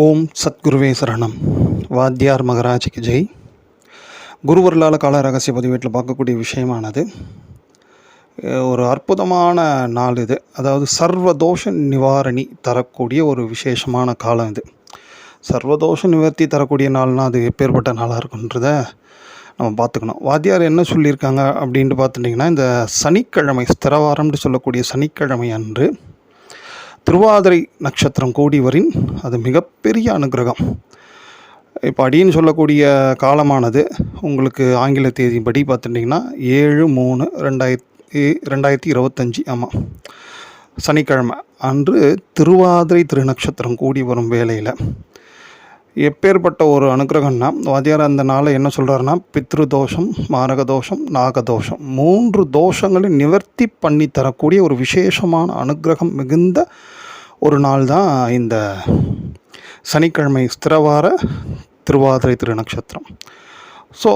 ஓம் சத்குருவே சரணம். வாத்தியார் மகராஜிக்கு ஜெய். குருவர்லால கால ரகசிய பதிவேட்டில் பார்க்கக்கூடிய விஷயமானது ஒரு அற்புதமான நாள் இது. அதாவது சர்வதோஷ நிவாரணி தரக்கூடிய ஒரு விசேஷமான காலம் இது. சர்வதோஷ நிவர்த்தி தரக்கூடிய நாள்னால் அது எப்பேற்பட்ட நாளாக இருக்குன்றத நம்ம பார்த்துக்கணும். வாத்தியார் என்ன சொல்லியிருக்காங்க அப்படின்ட்டு பார்த்துட்டிங்கன்னா இந்த சனிக்கிழமை ஸ்திரவாரம்னு சொல்லக்கூடிய சனிக்கிழமை அன்று திருவாதிரை நட்சத்திரம் கூடிவரின் அது மிகப்பெரிய அனுகிரகம். இப்போ அடின்னு சொல்லக்கூடிய காலமானது உங்களுக்கு ஆங்கில தேதிப்படி பார்த்துட்டிங்கன்னா ஏழு மூணு ரெண்டாயிரத்தி ரெண்டாயிரத்தி இருபத்தஞ்சி ஆமாம் சனிக்கிழமை அன்று திருவாதிரை திருநட்சத்திரம் கூடி வரும் வேளையில் எப்பேற்பட்ட ஒரு அனுகிரகம்னா வாத்தியார் அந்த நாளை என்ன சொல்கிறாருன்னா பித்ரு தோஷம் மாரக தோஷம் நாகதோஷம் மூன்று தோஷங்களை நிவர்த்தி பண்ணி தரக்கூடிய ஒரு விசேஷமான அனுகிரகம் மிகுந்த ஒரு நாள் தான் இந்த சனிக்கிழமை ஸ்திரவார திருவாதிரை திருநக்ஷத்திரம் ஸோ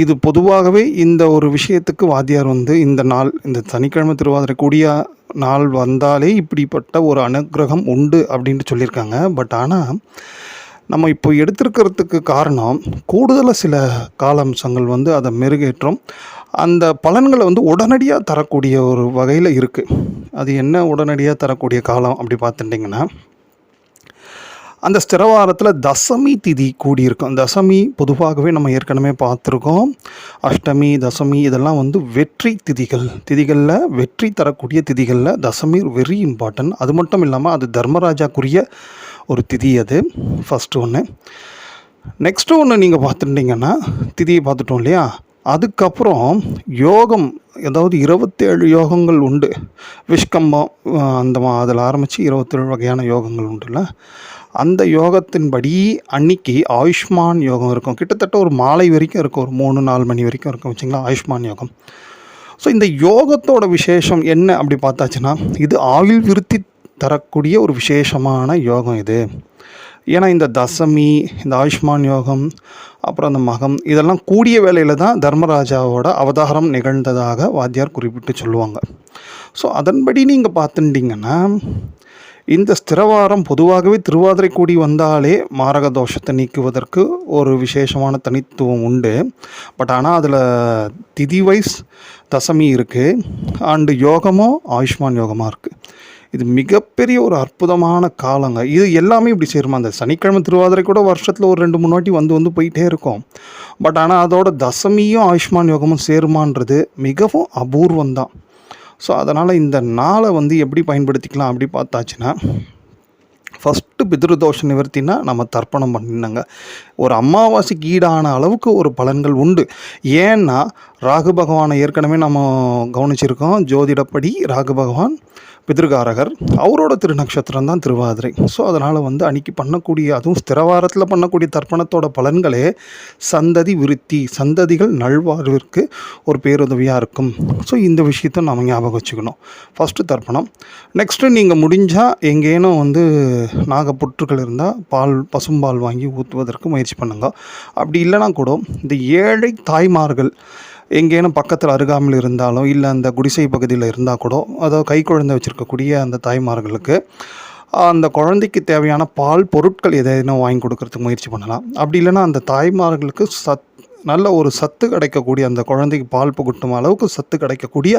இது பொதுவாகவே இந்த ஒரு விஷயத்துக்கு வாத்தியார் வந்து இந்த நாள் இந்த சனிக்கிழமை திருவாதிரை கூடிய நாள் வந்தாலே இப்படிப்பட்ட ஒரு அனுகிரகம் உண்டு அப்படின்ட்டு சொல்லியிருக்காங்க. பட் ஆனால் நம்ம இப்போ எடுத்திருக்கிறதுக்கு காரணம் கூடுதலாக சில காலம்சங்கள் வந்து அதை மெருகேற்றும். அந்த பலன்களை வந்து உடனடியாக தரக்கூடிய ஒரு வகையில் இருக்குது அது என்ன உடனடியாக தரக்கூடிய காலம் அப்படி பார்த்துட்டிங்கன்னா அந்த ஸ்திரவாரத்தில் தசமி திதி கூடியிருக்கும். தசமி பொதுவாகவே நம்ம ஏற்கனவே பார்த்துருக்கோம். அஷ்டமி தசமி இதெல்லாம் வந்து வெற்றி திதிகள். திதிகளில் வெற்றி தரக்கூடிய திதிகளில் தசமி வெரி இம்பார்ட்டன்ட் அது மட்டும் இல்லாமல் அது தர்மராஜாக்குரிய ஒரு திதி அது ஃபஸ்ட்டு ஒன்று நெக்ஸ்ட்டு ஒன்று நீங்கள் பார்த்துட்டிங்கன்னா திதியை பார்த்துட்டோம் இல்லையா? அதுக்கப்புறம் யோகம் அதாவது இருபத்தேழு யோகங்கள் உண்டு. விஷ்கம்பம் அந்த மா அதில் ஆரம்பித்து இருபத்தேழு வகையான யோகங்கள் உண்டுல்ல. அந்த யோகத்தின்படி அன்னைக்கு ஆயுஷ்மான் யோகம் இருக்கும். கிட்டத்தட்ட ஒரு மாலை வரைக்கும் இருக்கும். ஒரு மூணு நாலு மணி வரைக்கும் இருக்கும் வச்சுங்களா ஆயுஷ்மான் யோகம். ஸோ இந்த யோகத்தோட விசேஷம் என்ன அப்படி பார்த்தாச்சுன்னா இது ஆயுள் விருத்தி தரக்கூடிய ஒரு விசேஷமான யோகம் இது. ஏன்னா இந்த தசமி இந்த ஆயுஷ்மான் யோகம் அப்புறம் அந்த மகம் இதெல்லாம் கூடிய வேலையில் தான் தர்மராஜாவோட அவதாரம் நிகழ்ந்ததாக வாத்தியார் குறிப்பிட்டு சொல்லுவாங்க. ஸோ அதன்படி நீங்கள் பார்த்துட்டிங்கன்னா இந்த ஸ்திரவாரம் பொதுவாகவே திருவாதிரை கூடி வந்தாலே மாரக தோஷத்தை நீக்குவதற்கு ஒரு விசேஷமான தனித்துவம் உண்டு. பட் ஆனால் அதில் திதி வைஸ் தசமி இருக்குது அண்டு யோகமும் ஆயுஷ்மான் யோகமாக இருக்குது இது மிகப்பெரிய ஒரு அற்புதமான காலங்க. இது எல்லாமே இப்படி சேருமா? அந்த சனிக்கிழமை திருவாதிரை கூட வருஷத்தில் ஒரு ரெண்டு மூணு வாட்டி வந்து வந்து போயிட்டே இருக்கும். பட் ஆனால் அதோட தசமியும் ஆயுஷ்மான் யோகமும் சேருமான்றது மிகவும் அபூர்வம் தான் ஸோ அதனால் இந்த நாளை வந்து எப்படி பயன்படுத்திக்கலாம் அப்படி பார்த்தாச்சுன்னா ஃபஸ்ட்டு பித்ருதோஷ நிவர்த்தினா நம்ம தர்ப்பணம் பண்ணினாங்க ஒரு அமாவாசைக்கு ஈடான அளவுக்கு ஒரு பலன்கள் உண்டு. ஏன்னா ராகு பகவானை ஏற்கனவே நம்ம கவனிச்சிருக்கோம். ஜோதிடப்படி ராகு பகவான் பிதிர்காரகர் அவரோட திருநக்ஷத்திரம் தான் திருவாதிரை. ஸோ அதனால் வந்து அன்னைக்கு பண்ணக்கூடிய அதுவும் ஸ்திரவாரத்தில் பண்ணக்கூடிய தர்ப்பணத்தோட பலன்களே சந்ததி விருத்தி சந்ததிகள் நல்வாழ்விற்கு ஒரு பேருதவியாக இருக்கும். ஸோ இந்த விஷயத்தை நம்ம ஞாபகம் வச்சுக்கணும். ஃபஸ்ட்டு தர்ப்பணம். நெக்ஸ்ட்டு நீங்கள் முடிஞ்சால் எங்கேனும் வந்து நாகப்புற்றுகள் இருந்தால் பால் பசும்பால் வாங்கி ஊற்றுவதற்கு முயற்சி பண்ணுங்க. அப்படி இல்லைனா கூட இந்த ஏழை தாய்மார்கள் எங்கேனும் பக்கத்தில் அருகாமையில் இருந்தாலும் இல்லை அந்த குடிசை பகுதியில் இருந்தால் கூட அதாவது கை குழந்தை வச்சுருக்கக்கூடிய அந்த தாய்மார்களுக்கு அந்த குழந்தைக்கு தேவையான பால் பொருட்கள் எதையும் வாங்கி கொடுக்கறதுக்கு முயற்சி பண்ணலாம். அப்படி இல்லைன்னா அந்த தாய்மார்களுக்கு சத் நல்ல ஒரு சத்து கிடைக்கக்கூடிய அந்த குழந்தைக்கு பால் புகட்டும் அளவுக்கு சத்து கிடைக்கக்கூடிய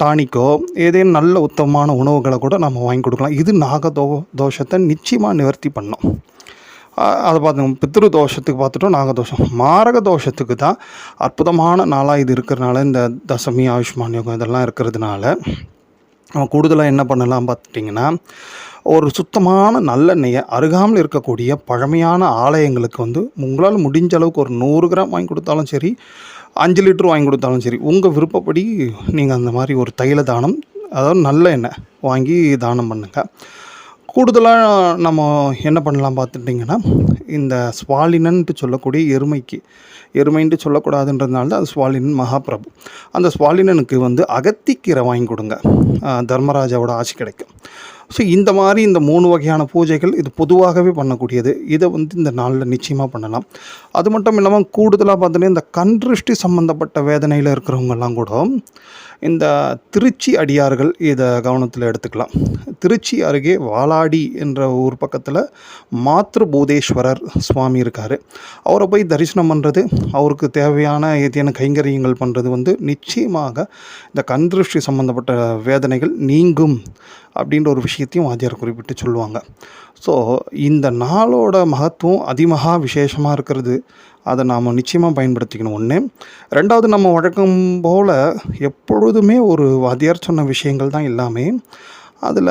டானிக்கோ ஏதேனும் நல்ல உத்தமமான உணவுகளை கூட நம்ம வாங்கி கொடுக்கலாம். இது நாகதோ தோஷத்தை நிச்சயமாக நிவர்த்தி பண்ணோம். அதை பார்த்து பித்ரு தோஷத்துக்கு பார்த்துட்டோம் நாகதோஷம் மாரக தோஷத்துக்கு தான் அற்புதமான நாளாக இது இருக்கிறனால இந்த தசமி ஆயுஷ்மான் யோகம் இதெல்லாம் இருக்கிறதுனால நம்ம கூடுதலாக என்ன பண்ணலாம் பார்த்துட்டிங்கன்னா ஒரு சுத்தமான நல்லெண்ணெயை அருகாமல் இருக்கக்கூடிய பழமையான ஆலயங்களுக்கு வந்து உங்களால் முடிஞ்ச அளவுக்கு ஒரு நூறு கிராம் வாங்கி கொடுத்தாலும் சரி அஞ்சு லிட்டர் வாங்கி கொடுத்தாலும் சரி உங்கள் விருப்பப்படி நீங்கள் அந்த மாதிரி ஒரு தைல தானம் அதாவது நல்ல எண்ணெய் வாங்கி தானம் பண்ணுங்கள் கூடுதலாக நம்ம என்ன பண்ணலாம் பார்த்துட்டிங்கன்னா இந்த ஸ்வாலினன்ட்டு சொல்லக்கூடிய எருமைக்கு எருமைன்ட்டு சொல்லக்கூடாதுன்றதுனால தான் அது ஸ்வாலினன் மகாபிரபு. அந்த ஸ்வாலினனுக்கு வந்து அகத்திக்கீரை வாங்கி கொடுங்க. தர்மராஜாவோட ஆட்சி கிடைக்கும். ஸோ இந்த மாதிரி இந்த மூணு வகையான பூஜைகள் இது பொதுவாகவே பண்ணக்கூடியது. இதை வந்து இந்த நாளில் நிச்சயமாக பண்ணலாம். அது மட்டும் இல்லாமல் கூடுதலாக பார்த்தோன்னா இந்த கண் திருஷ்டி சம்மந்தப்பட்ட வேதனையில் இருக்கிறவங்கெல்லாம் கூட இந்த திருச்சி அடியார்கள் இதை கவனத்தில் எடுத்துக்கலாம். திருச்சி அருகே வாலாடி என்ற ஊர் பக்கத்தில் மாத்ருபூதேஸ்வரர் சுவாமி இருக்கார். அவரை போய் தரிசனம் பண்ணுறது அவருக்கு தேவையான ஏதேனும் கைங்கரியங்கள் பண்ணுறது வந்து நிச்சயமாக இந்த கண் திருஷ்டி சம்மந்தப்பட்ட வேதனைகள் நீங்கும். அப்படின்ற ஒரு விஷயத்தையும் வாத்தியார் குறிப்பிட்டு சொல்லுவாங்க. ஸோ இந்த நாளோட மகத்துவம் அதிமகா விசேஷமாக இருக்கிறது. அதை நாம் நிச்சயமாக பயன்படுத்திக்கணும். ஒன்று ரெண்டாவது நம்ம வழக்கம் போல் எப்பொழுதுமே ஒரு வாத்தியார் சொன்ன விஷயங்கள் தான் எல்லாமே. அதில்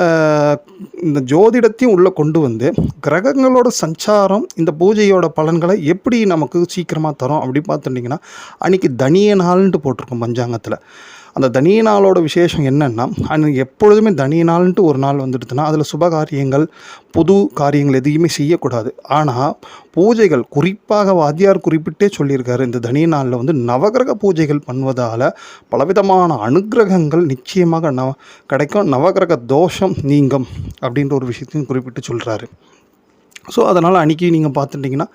இந்த ஜோதிடத்தையும் உள்ளே கொண்டு வந்து கிரகங்களோட சஞ்சாரம் இந்த பூஜையோட பலன்களை எப்படி நமக்கு சீக்கிரமாக தரும் அப்படி பார்த்துட்டிங்கன்னா அன்றைக்கி தனிய நாள்ன்ட்டு போட்டிருக்கோம் பஞ்சாங்கத்தில். அந்த தனிய நாளோட விசேஷம் என்னென்னா அன்றைக்கி எப்பொழுதுமே தனிய நாள்ன்ட்டு ஒரு நாள் வந்துடுதுன்னா அதில் சுப காரியங்கள் புது காரியங்கள் எதையுமே செய்யக்கூடாது. ஆனால் பூஜைகள் குறிப்பாக வாத்தியார் குறிப்பிட்டே சொல்லியிருக்காரு இந்த தனிய நாளில் வந்து நவகிரக பூஜைகள் பண்ணுவதால் பலவிதமான அனுக்கிரகங்கள் நிச்சயமாக நவ கிடைக்கும். நவகிரக தோஷம் நீங்கும் அப்படின்ற ஒரு விஷயத்தையும் குறிப்பிட்டு சொல்கிறாரு ஸோ அதனால் அன்றைக்கி நீங்கள் பார்த்துட்டிங்கன்னா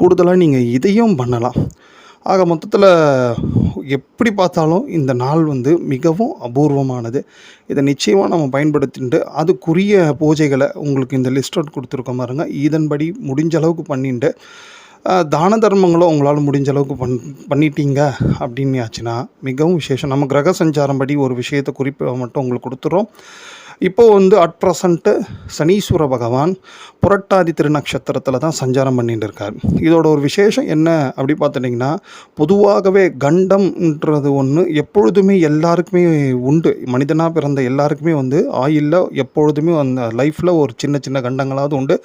கூடுதலாக நீங்கள் இதையும் பண்ணலாம். ஆக மொத்தத்தில் எப்படி பார்த்தாலும் இந்த நாள் வந்து மிகவும் அபூர்வமானது. இதை நிச்சயமாக நம்ம பயன்படுத்திட்டு அதுக்குரிய பூஜைகளை உங்களுக்கு இந்த லிஸ்ட் அவுட் கொடுத்துருக்கோம் பாருங்க. இதன்படி முடிஞ்ச அளவுக்கு பண்ணிட்டு தான தர்மங்களும் உங்களால் முடிஞ்ச அளவுக்கு பண் பண்ணிட்டீங்க அப்படின்னு ஆச்சுன்னா மிகவும் விசேஷம். நம்ம கிரக சஞ்சாரம் படி ஒரு விஷயத்தை குறிப்பை மட்டும் உங்களுக்கு கொடுத்துறோம். இப்போது வந்து அட் ப்ரெசண்ட்டு சனீஸ்வர பகவான் புரட்டாதி திருநக்ஷத்திரத்தில் தான் சஞ்சாரம் பண்ணிட்டு இருக்கார். இதோட ஒரு விசேஷம் என்ன அப்படி பார்த்துட்டிங்கன்னா பொதுவாகவே கண்டம்ன்றது ஒன்று எப்பொழுதுமே எல்லாருக்குமே உண்டு. மனிதனாக பிறந்த எல்லாருக்குமே வந்து ஆயிலில் எப்பொழுதுமே அந்த லைஃப்பில் ஒரு சின்ன சின்ன கண்டங்களாவது உண்டு.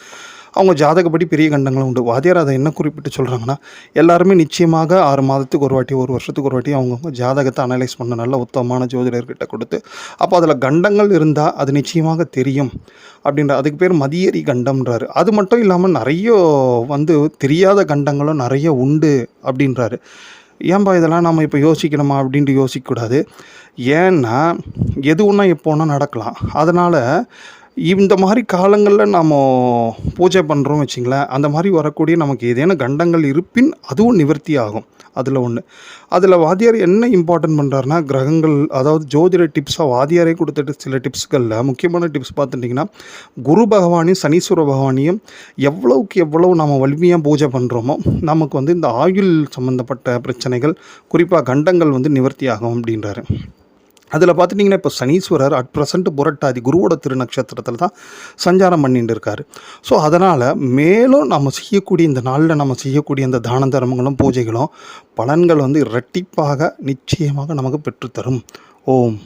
அவங்க ஜாதகப்படி பெரிய கண்டங்களும் உண்டு. வாத்தியார் அதை என்ன குறிப்பிட்டு சொல்கிறாங்கன்னா எல்லாருமே நிச்சயமாக ஆறு மாதத்துக்கு ஒரு வாட்டி ஒரு வருஷத்துக்கு ஒரு வாட்டி அவங்கவுங்க ஜாதகத்தை அனலைஸ் பண்ண நல்ல உத்தமமான ஜோதிடர்கிட்ட கொடுத்து அப்போ அதில் கண்டங்கள் இருந்தால் அது நிச்சயமாக தெரியும் அப்படின்ற அதுக்கு பேர் மதியரி கண்டம்ன்றாரு. அது மட்டும் இல்லாமல் நிறைய வந்து தெரியாத கண்டங்களும் நிறைய உண்டு அப்படின்றாரு. ஏன்பா இதெல்லாம் நம்ம இப்போ யோசிக்கணுமா அப்படின்ட்டு யோசிக்கக்கூடாது. ஏன்னா எது ஒன்றா எப்போனா நடக்கலாம். அதனால் இந்த மாதிரி காலங்களில் நாம் பூஜை பண்ணுறோம் வச்சிங்களேன் அந்த மாதிரி வரக்கூடிய நமக்கு ஏதேனும் கண்டங்கள் இருப்பின் அதுவும் நிவர்த்தி ஆகும். அதில் ஒன்று அதில் வாத்தியார் என்ன இம்பார்ட்டன்ட் பண்ணுறாருனா கிரகங்கள் அதாவது ஜோதிட டிப்ஸாக வாத்தியாரே கொடுத்துட்டு சில டிப்ஸ்களில் முக்கியமான டிப்ஸ் பார்த்துட்டிங்கன்னா குரு பகவானையும் சனீஸ்வர பகவானையும் எவ்வளவுக்கு எவ்வளவு நம்ம வலிமையாக பூஜை பண்ணுறோமோ நமக்கு வந்து இந்த ஆயுள் சம்மந்தப்பட்ட பிரச்சனைகள் குறிப்பாக கண்டங்கள் வந்து நிவர்த்தி ஆகும் அப்படின்றாரு. அதில் பார்த்துட்டிங்கன்னா இப்போ சனீஸ்வரர் அட் ப்ரெசண்ட் புரட்டாதி குருவோட திருநக்ஷத்திரத்தில் தான் சஞ்சாரம் பண்ணிட்டு இருக்காரு. ஸோ அதனால் மேலும் நம்ம செய்யக்கூடிய இந்த நாளில் நம்ம செய்யக்கூடிய இந்த தான தர்மங்களும் பூஜைகளும் பலன்கள் வந்து இரட்டிப்பாக நிச்சயமாக நமக்கு பெற்றுத்தரும். ஓம்.